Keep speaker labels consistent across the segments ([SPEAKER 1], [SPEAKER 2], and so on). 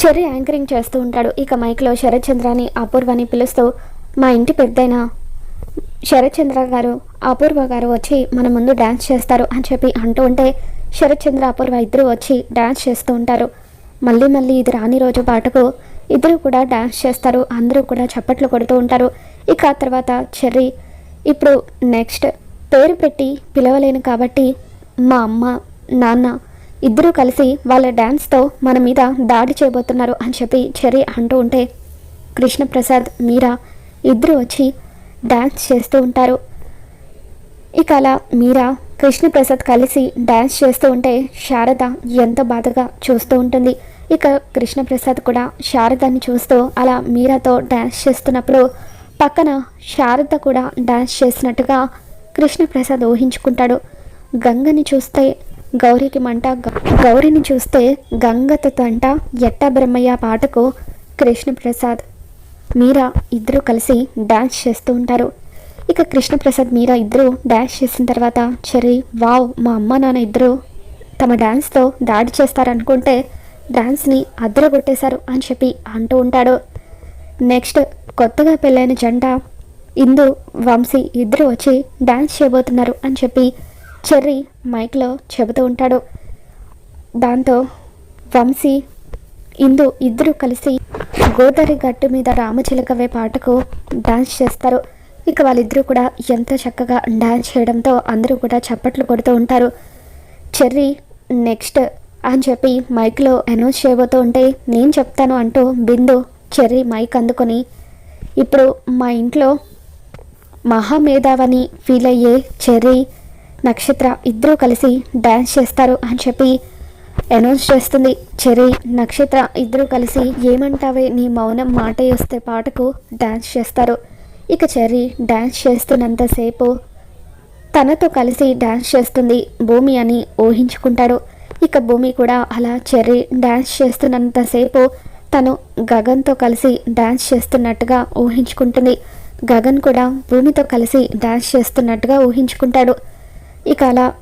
[SPEAKER 1] Cherry anchoring చేస్తూ ఉంటాడు. ఇక మైక్లో శరత్చంద్రని అపూర్వని పిలుస్తూ మా ఇంటి పెద్దయిన శరత్చంద్ర గారు అపూర్వ గారు వచ్చి మన ముందు డ్యాన్స్ చేస్తారు అని చెప్పి అంటూ ఉంటే శరత్చంద్ర అపూర్వ ఇద్దరు వచ్చి డ్యాన్స్ చేస్తూ ఉంటారు. మళ్ళీ మళ్ళీ ఇది రాని రోజు పాటకు ఇద్దరు కూడా డ్యాన్స్ చేస్తారు. అందరూ కూడా చప్పట్లు కొడుతూ ఉంటారు. ఇక ఆ తర్వాత చెర్రీ ఇప్పుడు నెక్స్ట్ పేరు పెట్టి పిలవలేను కాబట్టి మా అమ్మ నాన్న ఇద్దరూ కలిసి వాళ్ళ డ్యాన్స్తో మన మీద దాడి చేయబోతున్నారు అని చెప్పి చెర్రీ అంటూ ఉంటే కృష్ణప్రసాద్ మీరా ఇద్దరు వచ్చి డ్యాన్స్ చేస్తూ ఉంటారు. ఇక అలా మీరా కృష్ణప్రసాద్ కలిసి డ్యాన్స్ చేస్తూ ఉంటే శారద ఎంత బాధగా చూస్తూ ఉంటుంది. ఇక కృష్ణప్రసాద్ కూడా శారదని చూస్తూ అలా మీరాతో డ్యాన్స్ చేస్తున్నప్పుడు పక్కన శారద కూడా డ్యాన్స్ చేసినట్టుగా కృష్ణప్రసాద్ ఊహించుకుంటాడు. గంగని చూస్తే గౌరికి మంట గౌరీని గౌరిని చూస్తే గంగతో తంట ఎట్టా బ్రహ్మయ్య పాటకు కృష్ణప్రసాద్ మీరా ఇద్దరు కలిసి డాన్స్ చేస్తూ ఉంటారు. ఇక కృష్ణప్రసాద్ మీరా ఇద్దరు డాన్స్ చేసిన తర్వాత చెర్రీ వావ్ మా అమ్మ నాన్న ఇద్దరు తమ డాన్స్తో దాడి చేస్తారనుకుంటే డాన్స్ని అద్దరగొట్టేశారు అని చెప్పి అంటూ ఉంటాడు. నెక్స్ట్ కొత్తగా పెళ్ళైన జంట ఇందు వంశీ ఇద్దరు వచ్చి డాన్స్ చేయబోతున్నారు అని చెప్పి చెర్రీ మైక్లో చెబుతూ ఉంటాడు. దాంతో వంశీ ఇందు ఇద్దరు కలిసి గోదావరి గట్టు మీద రామచిలకవే పాటకు డాన్స్ చేస్తారు. ఇక వాళ్ళిద్దరూ కూడా ఎంత చక్కగా డాన్స్ చేయడంతో అందరూ కూడా చప్పట్లు కొడుతూ ఉంటారు. చెర్రీ నెక్స్ట్ అని చెప్పి మైక్లో అనౌన్స్ చేయబోతూ ఉంటే నేను చెప్తాను అంటూ బిందు చెర్రీ మైక్ అందుకొని ఇప్పుడు మా ఇంట్లో మహామేధావని ఫీల్ అయ్యే చెర్రీ నక్షత్ర ఇద్దరూ కలిసి డ్యాన్స్ చేస్తారు అని చెప్పి అనౌన్స్ చేస్తుంది. చెర్రీ నక్షత్ర ఇద్దరూ కలిసి ఏమంటావే నీ మౌనం మాట వస్తే పాటకు డ్యాన్స్ చేస్తారు. ఇక చెర్రీ డ్యాన్స్ చేస్తున్నంతసేపు తనతో కలిసి డ్యాన్స్ చేస్తుంది భూమి అని ఊహించుకుంటాడు. ఇక భూమి కూడా అలా చెర్రీ డ్యాన్స్ చేస్తున్నంతసేపు తను గగన్తో కలిసి డ్యాన్స్ చేస్తున్నట్టుగా ఊహించుకుంటుంది. గగన్ కూడా భూమితో కలిసి డ్యాన్స్ చేస్తున్నట్టుగా ఊహించుకుంటాడు. ఇక అలా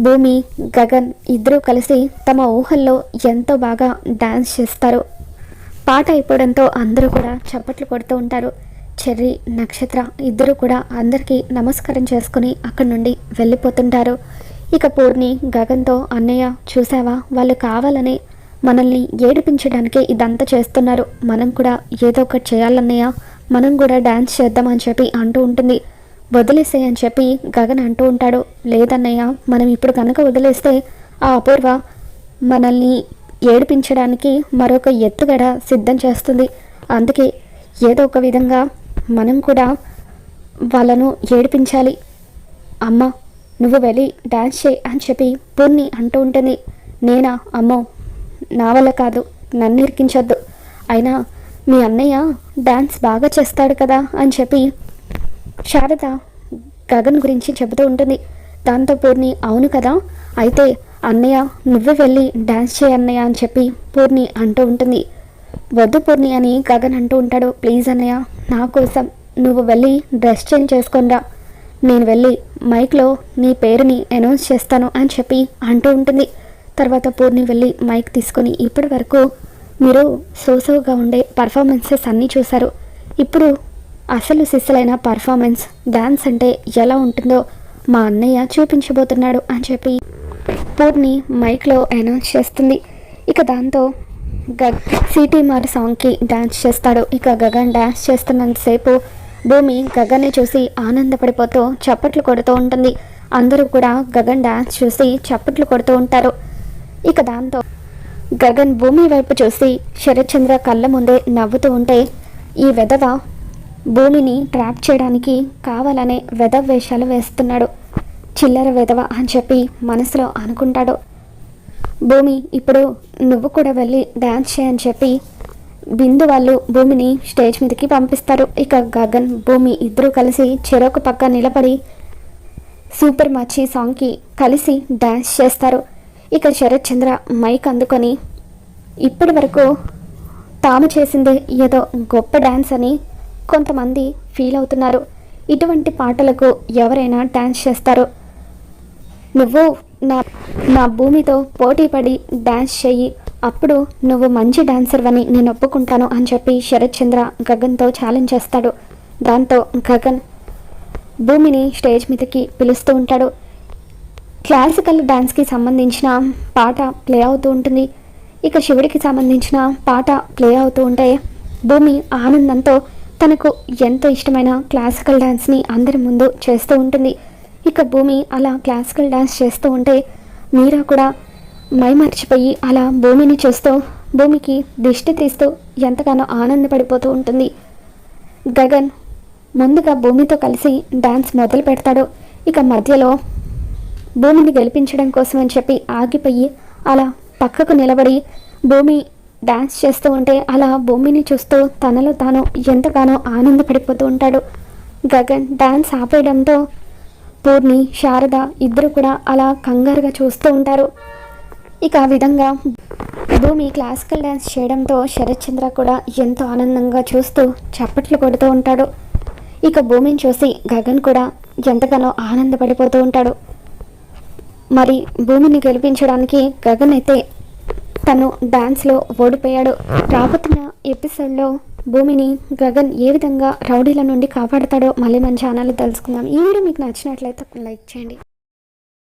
[SPEAKER 1] భూమి గగన్ ఇద్దరూ కలిసి తమ ఊహల్లో ఎంతో బాగా డ్యాన్స్ చేస్తారు. పాట అయిపోవడంతో అందరూ కూడా చప్పట్లు కొడుతూ ఉంటారు. చెర్రీ నక్షత్ర ఇద్దరు కూడా అందరికీ నమస్కారం చేసుకుని అక్కడి నుండి వెళ్ళిపోతుంటారు. ఇక పూర్ణి గగన్తో అన్నయ్య చూసావా? వాళ్ళు కావాలని మనల్ని ఏడిపించడానికి ఇదంతా చేస్తున్నారు. మనం కూడా ఏదో ఒకటి చేయాలన్నయ్య. మనం కూడా డ్యాన్స్ చేద్దామని చెప్పి అంటూ ఉంటుంది. వదిలేసే అని చెప్పి గగన్ అంటూ ఉంటాడు. లేదన్నయ్య మనం ఇప్పుడు కనుక వదిలేస్తే ఆ అపూర్వ మనల్ని ఏడిపించడానికి మరొక ఎత్తుగడ సిద్ధం చేస్తుంది. అందుకే ఏదో ఒక విధంగా మనం కూడా వాళ్ళను ఏడిపించాలి. అమ్మ నువ్వు వెళ్ళి డాన్స్ చేయి అని చెప్పి పూర్ణి అంటూ ఉంటుంది. నేనా? అమ్మో నా వల్ల కాదు. నన్ను ఇరికించొద్దు. అయినా మీ అన్నయ్య డాన్స్ బాగా చేస్తాడు కదా అని చెప్పి శారద గగన్ గురించి చెబుతూ ఉంటుంది. దాంతో పూర్ణి అవును కదా? అయితే అన్నయ్య నువ్వే వెళ్ళి డ్యాన్స్ చేయి అన్నయ్య అని చెప్పి పూర్ణి అంటూ ఉంటుంది. వద్దు పూర్ణి అని గగన్ అంటూ ఉంటాడు. ప్లీజ్ అన్నయ్య నా కోసం నువ్వు వెళ్ళి డ్రెస్ చేంజ్ చేసుకొనిరా నేను వెళ్ళి మైక్లో నీ పేరుని అనౌన్స్ చేస్తాను అని చెప్పి అంటూ ఉంటుంది. తర్వాత పూర్ణి వెళ్ళి మైక్ తీసుకొని ఇప్పటి వరకు మీరు సోసోగా ఉండే పర్ఫార్మెన్సెస్ అన్నీ చూశారు. ఇప్పుడు అసలు సిస్సులైన పర్ఫార్మెన్స్ డ్యాన్స్ అంటే ఎలా ఉంటుందో మా అన్నయ్య చూపించబోతున్నాడు అని చెప్పి పూర్ణి మైక్లో అనౌన్స్ చేస్తుంది. ఇక దాంతో గగ్ సిటీ మార్ సాంగ్కి డ్యాన్స్ చేస్తాడు. ఇక గగన్ డ్యాన్స్ చేస్తున్నంతసేపు భూమి గగన్ని చూసి ఆనందపడిపోతూ చప్పట్లు కొడుతూ ఉంటుంది. అందరూ కూడా గగన్ డ్యాన్స్ చూసి చప్పట్లు కొడుతూ ఉంటారు. ఇక దాంతో గగన్ భూమి వైపు చూసి శరత్చంద్ర కళ్ళ ముందే నవ్వుతూ ఉంటే ఈ వెధవ భూమిని ట్రాప్ చేయడానికి కావాలనే వెధవ వేషాలు వేస్తున్నాడు. చిల్లర వెధవ అని చెప్పి మనసులో అనుకుంటాడు. భూమి ఇప్పుడు నువ్వు కూడా వెళ్ళి డ్యాన్స్ చేయని చెప్పి బిందు వాళ్ళు భూమిని స్టేజ్ మీదకి పంపిస్తారు. ఇక గగన్ భూమి ఇద్దరూ కలిసి చెరొక పక్క నిలబడి సూపర్ మచ్చి సాంగ్కి కలిసి డ్యాన్స్ చేస్తారు. ఇక శరత్ చంద్ర మైక్ అందుకొని ఇప్పటి వరకు తాము చేసింది ఏదో గొప్ప డ్యాన్స్ అని కొంతమంది ఫీల్ అవుతున్నారు. ఇటువంటి పాటలకు ఎవరైనా డ్యాన్స్ చేస్తారు? నువ్వు నా నా భూమితో పోటీ పడి డ్యాన్స్ చెయ్యి. అప్పుడు నువ్వు మంచి డాన్సర్వని నేను ఒప్పుకుంటాను అని చెప్పి శరత్ చంద్ర గగన్తో ఛాలెంజ్ చేస్తాడు. దాంతో గగన్ భూమిని స్టేజ్ మీదకి పిలుస్తూ ఉంటాడు. క్లాసికల్ డాన్స్కి సంబంధించిన పాట ప్లే అవుతూ ఉంటుంది. ఇక శివుడికి సంబంధించిన పాట ప్లే అవుతూ ఉంటే భూమి ఆనందంతో తనకు ఎంతో ఇష్టమైన క్లాసికల్ డ్యాన్స్ని అందరి ముందు చేస్తూ ఉంటుంది. ఇక భూమి అలా క్లాసికల్ డ్యాన్స్ చేస్తూ ఉంటే మీరా కూడా మైమర్చిపోయి అలా భూమిని చూస్తూ భూమికి దిష్టి తీస్తూ ఎంతగానో ఆనందపడిపోతూ ఉంటుంది. గగన్ ముందుగా భూమితో కలిసి డాన్స్ మొదలు పెడతాడు. ఇక మధ్యలో భూమిని గెలిపించడం కోసం అని చెప్పి ఆగిపోయి అలా పక్కకు నిలబడి భూమి డాన్స్ చేస్తూ ఉంటే అలా భూమిని చూస్తూ తనలో తాను ఎంతగానో ఆనందపడిపోతూ ఉంటాడు. గగన్ డాన్స్ ఆపేయడంతో పూర్ణి శారద ఇద్దరు కూడా అలా కంగారుగా చూస్తూ ఉంటారు. ఇక ఆ విధంగా భూమి క్లాసికల్ డ్యాన్స్ చేయడంతో శరత్చంద్ర కూడా ఎంతో ఆనందంగా చూస్తూ చప్పట్లు కొడుతూ ఉంటాడు. ఇక భూమిని చూసి గగన్ కూడా ఎంతగానో ఆనందపడిపోతూ ఉంటాడు. మరి భూమిని గెలిపించడానికి గగన్ అయితే తను డాన్స్లో ఓడిపోయాడు. రాబోతున్న ఎపిసోడ్లో భూమిని గగన్ ఏ విధంగా రౌడీల నుండి కాపాడతాడో మళ్ళీ మన ఛానల్ తెలుసుకుందాం. ఈ వీడియో మీకు నచ్చినట్లయితే లైక్ చేయండి.